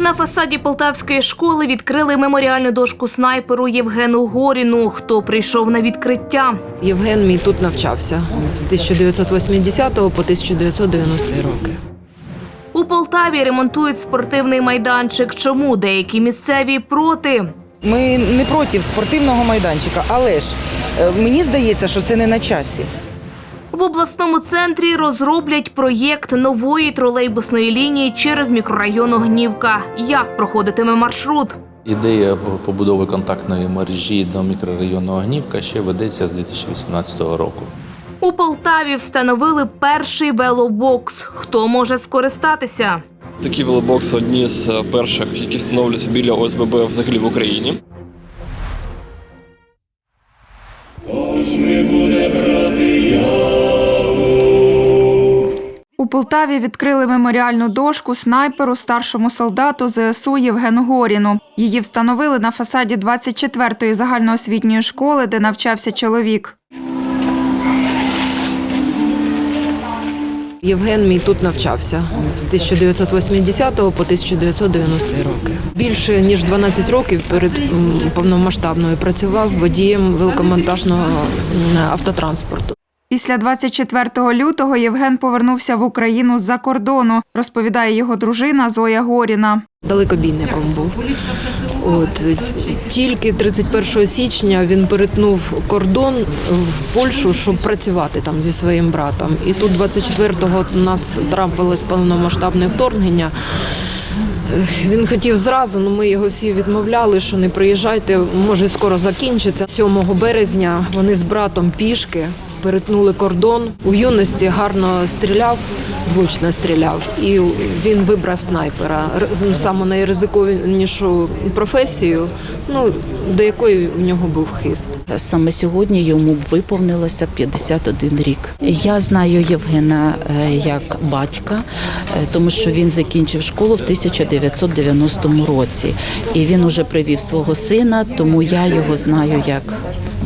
На фасаді полтавської школи відкрили меморіальну дошку снайперу Євгену Горіну, хто прийшов на відкриття. Євген мій тут навчався з 1980 по 1990 роки. У Полтаві ремонтують спортивний майданчик. Чому деякі місцеві проти? Ми не проти спортивного майданчика, але ж е, мені здається, що це не на часі. В обласному центрі розроблять проєкт нової тролейбусної лінії через мікрорайон Огнівка. Як проходитиме маршрут? Ідея побудови контактної мережі до мікрорайону Огнівка ще ведеться з 2018 року. У Полтаві встановили перший велобокс. Хто може скористатися? Такі велобокси одні з перших, які встановлюються біля ОСББ взагалі в Україні. Полтаві відкрили меморіальну дошку снайперу старшому солдату ЗСУ Євгену Горіну. Її встановили на фасаді 24-ї загальноосвітньої школи, де навчався чоловік. Євген мій тут навчався з 1980 по 1990 роки. Більше ніж 12 років перед повномасштабною працював водієм великомонтажного автотранспорту. Після 24 лютого Євген повернувся в Україну з-за кордону, розповідає його дружина Зоя Горіна. Далекобійником був. От тільки 31 січня він перетнув кордон в Польщу, щоб працювати там зі своїм братом. І тут 24-го у нас трапилось повномасштабне вторгнення. Він хотів зразу, але ми його всі відмовляли, що не приїжджайте, може скоро закінчиться. 7 березня вони з братом пішки перетнули кордон. У юності гарно стріляв, влучно стріляв, і він вибрав снайпера. Саму найризикованішу професію, ну до якої в нього був хист. Саме сьогодні йому виповнилося 51 рік. Я знаю Євгена е, як батька, е, тому що він закінчив школу в 1990 році, і він уже привів свого сина, тому я його знаю як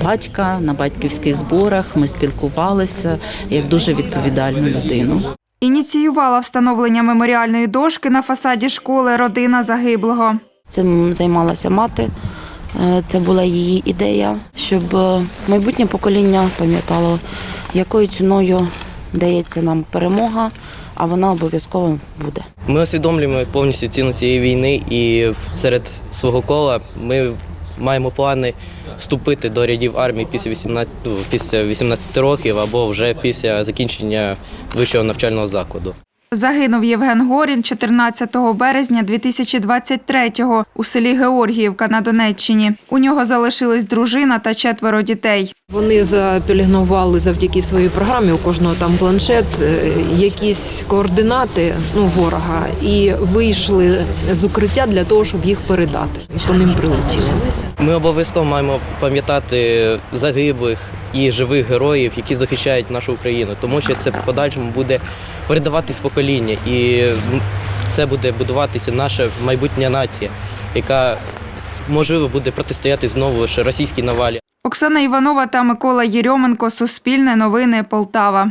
батька на батьківських зборах. Ми спілкувалися як дуже відповідальну людину. Ініціювала встановлення меморіальної дошки на фасаді школи родина загиблого. Цим займалася мати. Е, Це була її ідея, щоб е, майбутнє покоління пам'ятало, якою ціною дається нам перемога, а вона обов'язково буде. Ми усвідомлюємо повністю ціну цієї війни, і серед свого кола ми маємо плани вступити до рядів армії після 18, ну, після 18 років або вже після закінчення вищого навчального закладу. Загинув Євген Горін 14 березня 2023-го у селі Георгіївка на Донеччині. У нього залишились дружина та четверо дітей. Вони запілігнували завдяки своїй програмі. У кожного там планшет, е, якісь координати ну, ворога, і вийшли з укриття для того, щоб їх передати. По ним прилетіли. Ми обов'язково маємо пам'ятати загиблих і живих героїв, які захищають нашу Україну, тому що це в подальшому буде передаватись покоління, і це буде будуватися наша майбутня нація, яка можливо буде протистояти знову ж російській навалі. Оксана Іванова та Микола Єрьоменко. Суспільне новини Полтава.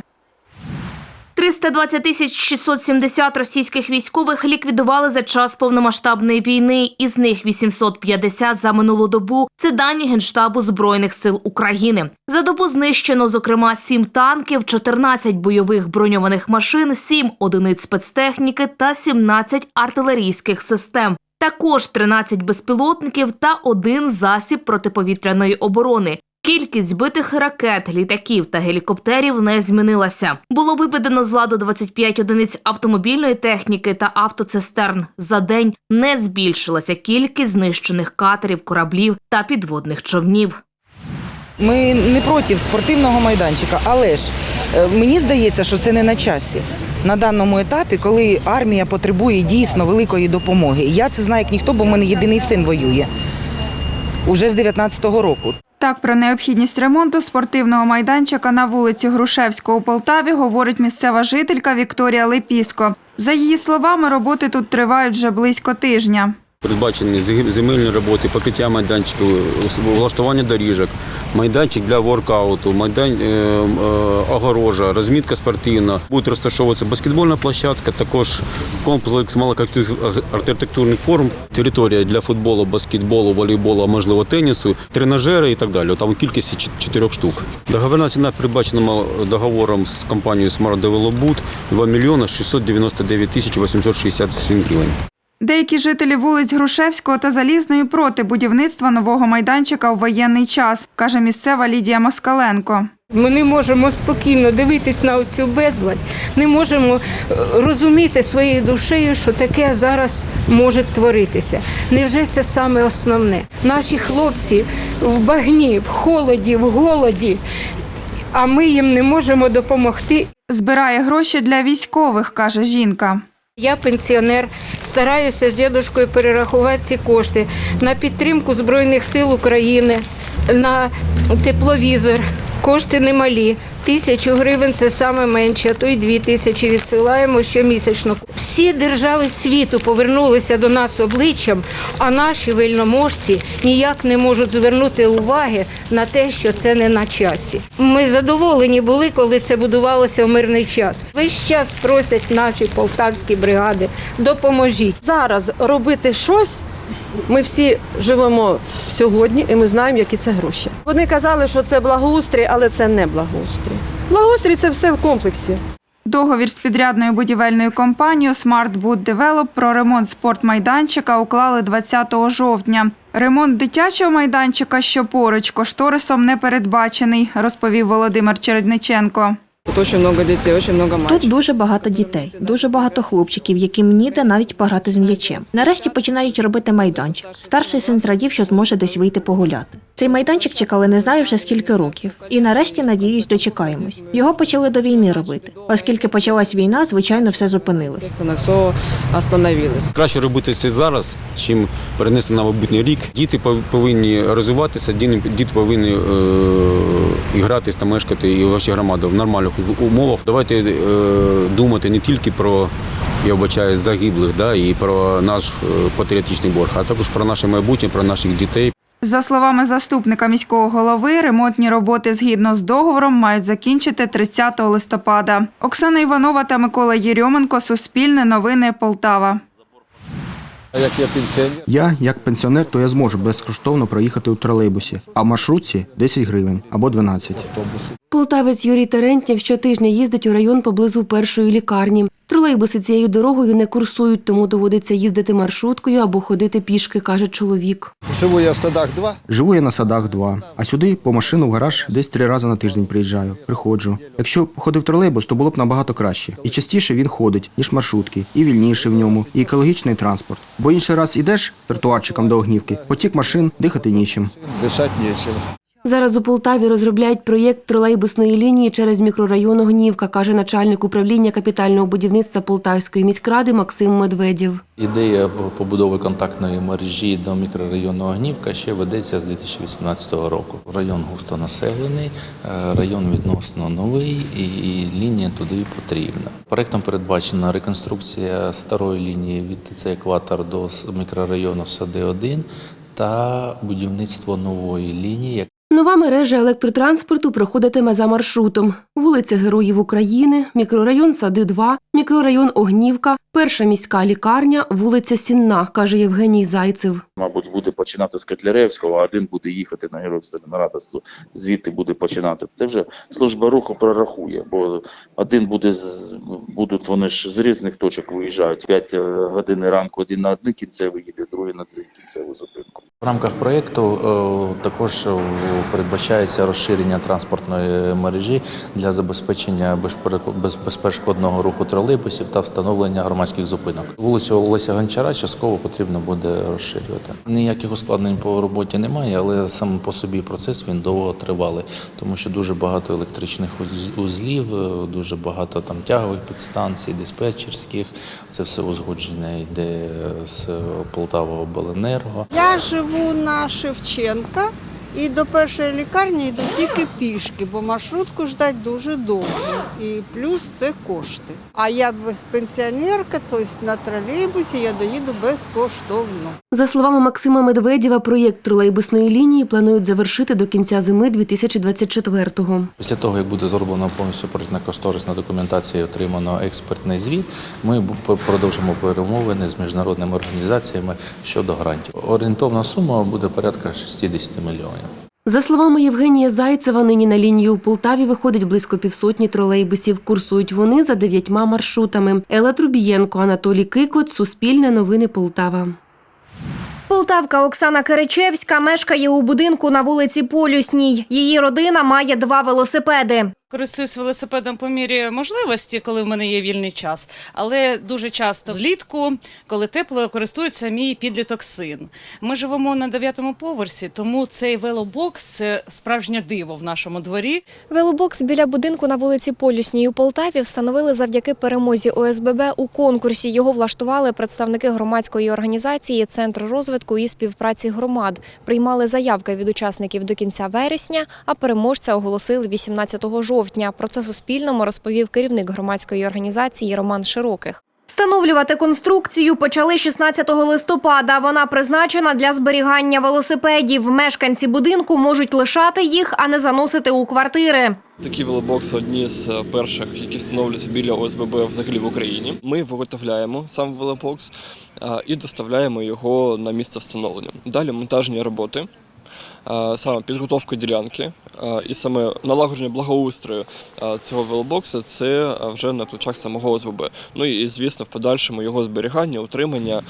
320 тисяч 670 російських військових ліквідували за час повномасштабної війни. Із них 850 за минулу добу. Це дані Генштабу Збройних сил України. За добу знищено, зокрема, 7 танків, 14 бойових броньованих машин, 7 одиниць спецтехніки та 17 артилерійських систем. Також 13 безпілотників та один засіб протиповітряної оборони. Кількість збитих ракет, літаків та гелікоптерів не змінилася. Було виведено з ладу 25 одиниць автомобільної техніки та автоцистерн. За день не збільшилася кількість знищених катерів, кораблів та підводних човнів. Ми не проти спортивного майданчика, але ж е, мені здається, що це не на часі. На даному етапі, коли армія потребує дійсно великої допомоги. Я це знаю як ніхто, бо в мене єдиний син воює уже з 19-го року. Так про необхідність ремонту спортивного майданчика на вулиці Грушевського у Полтаві говорить місцева жителька Вікторія Лепіско. За її словами, роботи тут тривають вже близько тижня. Передбачені земельні роботи, покриття майданчиків, влаштування доріжок, майданчик для воркауту, майдан, е, е, огорожа, розмітка спортивна. Буде розташовуватися баскетбольна площадка, також комплекс малоархітектурних форм, територія для футболу, баскетболу, волейболу, можливо тенісу, тренажери і так далі. Там у кількості чотирьох штук. Договірна ціна передбачена договором з компанією Smart Develop Boot 2 мільйони 699 тисяч 867 гривень. Деякі жителі вулиць Грушевського та Залізної проти будівництва нового майданчика у воєнний час, каже місцева Лідія Москаленко. Ми не можемо спокійно дивитись на цю безладь, не можемо е, розуміти своєю душею, що таке зараз може творитися. Невже це саме основне? Наші хлопці в багні, в холоді, в голоді, а ми їм не можемо допомогти. Збирає гроші для військових, каже жінка. Я пенсіонер, стараюся з дідушкою перерахувати ці кошти на підтримку Збройних сил України, на тепловізор. Кошти немалі. Тисячу гривень це саме менше, а то й дві тисячі відсилаємо щомісячно. Всі держави світу повернулися до нас обличчям, а наші вельможці ніяк не можуть звернути уваги на те, що це не на часі. Ми задоволені були, коли це будувалося в мирний час. Весь час просять наші полтавські бригади, допоможіть. Зараз робити щось. Ми всі живемо сьогодні, і ми знаємо, які це гроші. Вони казали, що це благоустрій, але це не благоустрій. Благоустрій це все в комплексі. Договір з підрядною будівельною компанією Smart Boot Develop про ремонт спортмайданчика уклали 20 жовтня. Ремонт дитячого майданчика, що поруч, кошторисом не передбачений, розповів Володимир Чередниченко. Тут дуже багато дітей, дуже багато Тут дуже багато дітей, дуже багато хлопчиків, яким ніде навіть пограти з м'ячем. Нарешті починають робити майданчик. Старший син зрадів, що зможе десь вийти погуляти. Цей майданчик чекали не знаю вже скільки років. І нарешті, надіюсь, дочекаємось. Його почали до війни робити. Оскільки почалась війна, звичайно, все зупинилось. Естественно, все остановилось. Краще робити це зараз, чим перенести на майбутній рік. Діти повинні розвиватися, діти повинні е, і гратись та мешкати і ваші громади в нормальних умовах. Давайте е, думати не тільки про я вбачаю загиблих, да, і про наш е, патріотичний борг, а також про наше майбутнє, про наших дітей. За словами заступника міського голови, ремонтні роботи згідно з договором мають закінчити 30 листопада. Оксана Іванова та Микола Єрьоменко. Суспільне новини Полтава. Я, як пенсіонер, то я зможу безкоштовно проїхати у тролейбусі, а в маршрутці 10 гривень або 12. Полтавець Юрій Терентєв щотижня їздить у район поблизу першої лікарні. Тролейбуси цією дорогою не курсують, тому доводиться їздити маршруткою або ходити пішки, каже чоловік. Живу я в садах 2. Живу я на садах 2, а сюди по машину в гараж десь три рази на тиждень приїжджаю. Приходжу. Якщо б ходив тролейбус, то було б набагато краще. І частіше він ходить, ніж маршрутки, і вільніше в ньому, і екологічний транспорт. Бо інший раз ідеш тротуарчиком до огнівки, потік машин, дихати нічим. Дишати нічим. Зараз у Полтаві розробляють проєкт тролейбусної лінії через мікрорайон Огнівка, каже начальник управління капітального будівництва Полтавської міськради Максим Медведєв. Ідея побудови контактної мережі до мікрорайону Огнівка ще ведеться з 2018 року. Район густонаселений, е, район відносно новий і лінія туди потрібна. Проектом передбачена реконструкція старої лінії від ТЦ екватор до мікрорайону Сади 1 та будівництво нової лінії, Нова мережа електротранспорту проходитиме за маршрутом: вулиця Героїв України, мікрорайон Сади 2, мікрорайон Огнівка, перша міська лікарня, вулиця Сінна, каже Євгеній Зайцев. мабуть, буде починати з Котляревського, а один буде їхати на Героїв Сталінграда, звідти буде починати. Це вже служба руху прорахує, бо один буде з будуть вони ж з різних точок виїжджають. 5 годин ранку один на одне кінцеве їде, другий на другий кінцеву зупинку. В рамках проєкту е, також е, передбачається розширення транспортної мережі для забезпечення безперешкодного руху тролейбусів та встановлення громадських зупинок. Вулицю Олеся Гончара частково потрібно буде розширювати. Ніяких ускладнень по роботі немає, але сам по собі процес він довго тривалий, тому що дуже багато електричних уз- узлів, е, дуже багато там тягових підстанцій, диспетчерських. Це все узгодження йде з Полтава Обленерго. Я живу на Шевченка, І до першої лікарні йду тільки пішки, бо маршрутку ждать дуже довго. І плюс це кошти. А я без пенсіонерка, тобто на тролейбусі я доїду безкоштовно. За словами Максима Медведєва, проєкт тролейбусної лінії планують завершити до кінця зими 2024-го. Після того, як буде зроблено повністю проєктно-кошторисна документація і отримано експертний звіт, ми бу- продовжимо перемовини з міжнародними організаціями щодо грантів. Орієнтовна сума буде порядка 60 мільйонів. За словами Євгенія Зайцева, нині на лінію у Полтаві виходить близько півсотні тролейбусів. Курсують вони за дев'ятьма маршрутами. Ела Трубієнко, Анатолій Кикот, Суспільне новини Полтава. Полтавка Оксана Киричевська мешкає у будинку на вулиці Полюсній. Її родина має два велосипеди. Користуюсь велосипедом по мірі можливості, коли в мене є вільний час. Але дуже часто влітку, коли тепло, користується мій підліток син. Ми живемо на дев'ятому поверсі, тому цей велобокс це справжнє диво в нашому дворі. Велобокс біля будинку на вулиці Полюсній у Полтаві встановили завдяки перемозі ОСББ у конкурсі. Його влаштували представники громадської організації Центр розвитку і співпраці громад. Приймали заявки від учасників до кінця вересня, а переможця оголосили 18 жовтня. Про це Суспільному розповів керівник громадської організації Роман Широких. Встановлювати конструкцію почали 16 листопада. Вона призначена для зберігання велосипедів. Мешканці будинку можуть лишати їх, а не заносити у квартири. Такі велобокси одні з перших, які встановлюються біля ОСББ взагалі в Україні. Ми виготовляємо сам велобокс і доставляємо його на місце встановлення. Далі монтажні роботи. Саме підготовка ділянки і саме налагодження благоустрою цього велобоксу це вже на плечах самого ОСББ. Ну і звісно, в подальшому його зберігання, утримання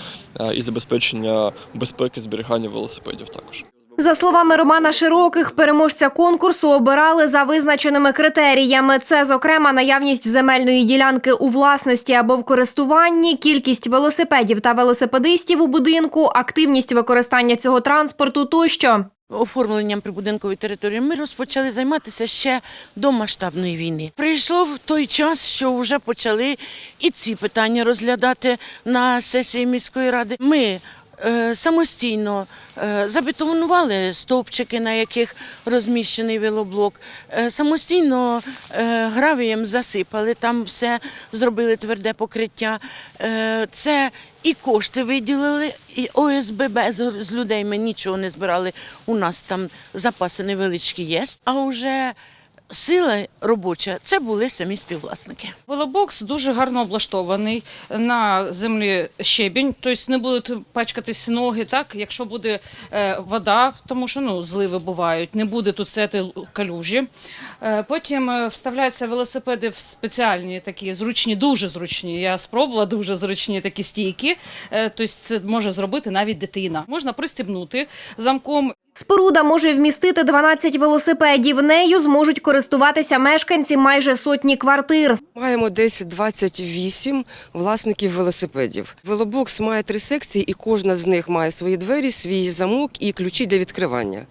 і забезпечення безпеки зберігання велосипедів також. За словами Романа Широких, переможця конкурсу обирали за визначеними критеріями. Це, зокрема, наявність земельної ділянки у власності або в користуванні, кількість велосипедів та велосипедистів у будинку, активність використання цього транспорту тощо. Оформленням прибудинкової території ми розпочали займатися ще до масштабної війни. Прийшов той час, що вже почали і ці питання розглядати на сесії міської ради. Ми самостійно е, забетонували стовпчики, на яких розміщений велоблок, е, самостійно е, гравієм засипали, там все зробили тверде покриття. Е, це і кошти виділили, і ОСББ з людей ми нічого не збирали. У нас там запаси невеличкі є. А вже сила робоча це були самі співвласники. Велобокс дуже гарно облаштований на землі щебінь, тобто не будуть пачкатись ноги, так якщо буде е, вода, тому що ну зливи бувають, не буде тут стояти калюжі. Е, потім е, вставляються велосипеди в спеціальні такі зручні, дуже зручні. Я спробувала дуже зручні такі стійки. Тобто це може зробити навіть дитина. Можна пристібнути замком Споруда може вмістити 12 велосипедів. Нею зможуть користуватися мешканці майже сотні квартир. Маємо десь 28 власників велосипедів. Велобокс має три секції, і кожна з них має свої двері, свій замок і ключі для відкривання.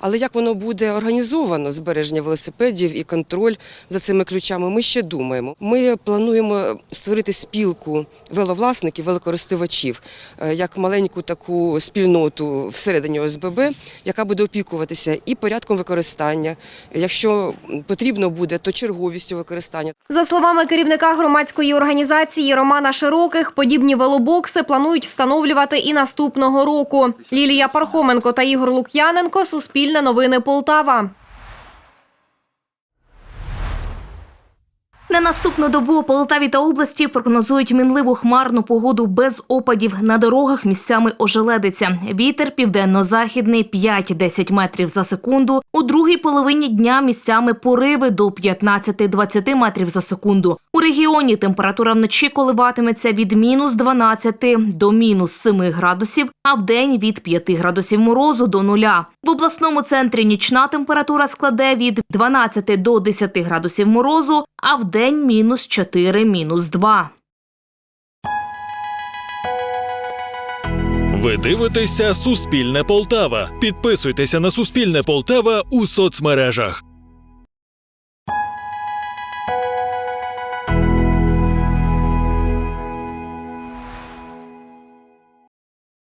Але як воно буде організовано, збереження велосипедів і контроль за цими ключами, ми ще думаємо. Ми плануємо створити спілку веловласників, велокористувачів, е, як маленьку таку спільноту всередині ОСББ, яка буде опікуватися і порядком використання. Якщо потрібно буде, то черговістю використання. За словами керівника громадської організації Романа Широких, подібні велобокси планують встановлювати і наступного року. Лілія Пархоменко та Ігор Лук'яненко Суспільне новини Полтава. На наступну добу у Полтаві та області прогнозують мінливу хмарну погоду без опадів. На дорогах місцями ожеледиться. Вітер південно-західний 5-10 метрів за секунду. У другій половині дня місцями пориви до 15-20 метрів за секунду. У регіоні температура вночі коливатиметься від мінус 12 до мінус 7 градусів, а в день від 5 градусів морозу до нуля. В обласному центрі нічна температура складе від 12 до 10 градусів морозу, а в день мінус 4, мінус 2. Ви дивитеся Суспільне Полтава. Підписуйтеся на Суспільне Полтава у соцмережах.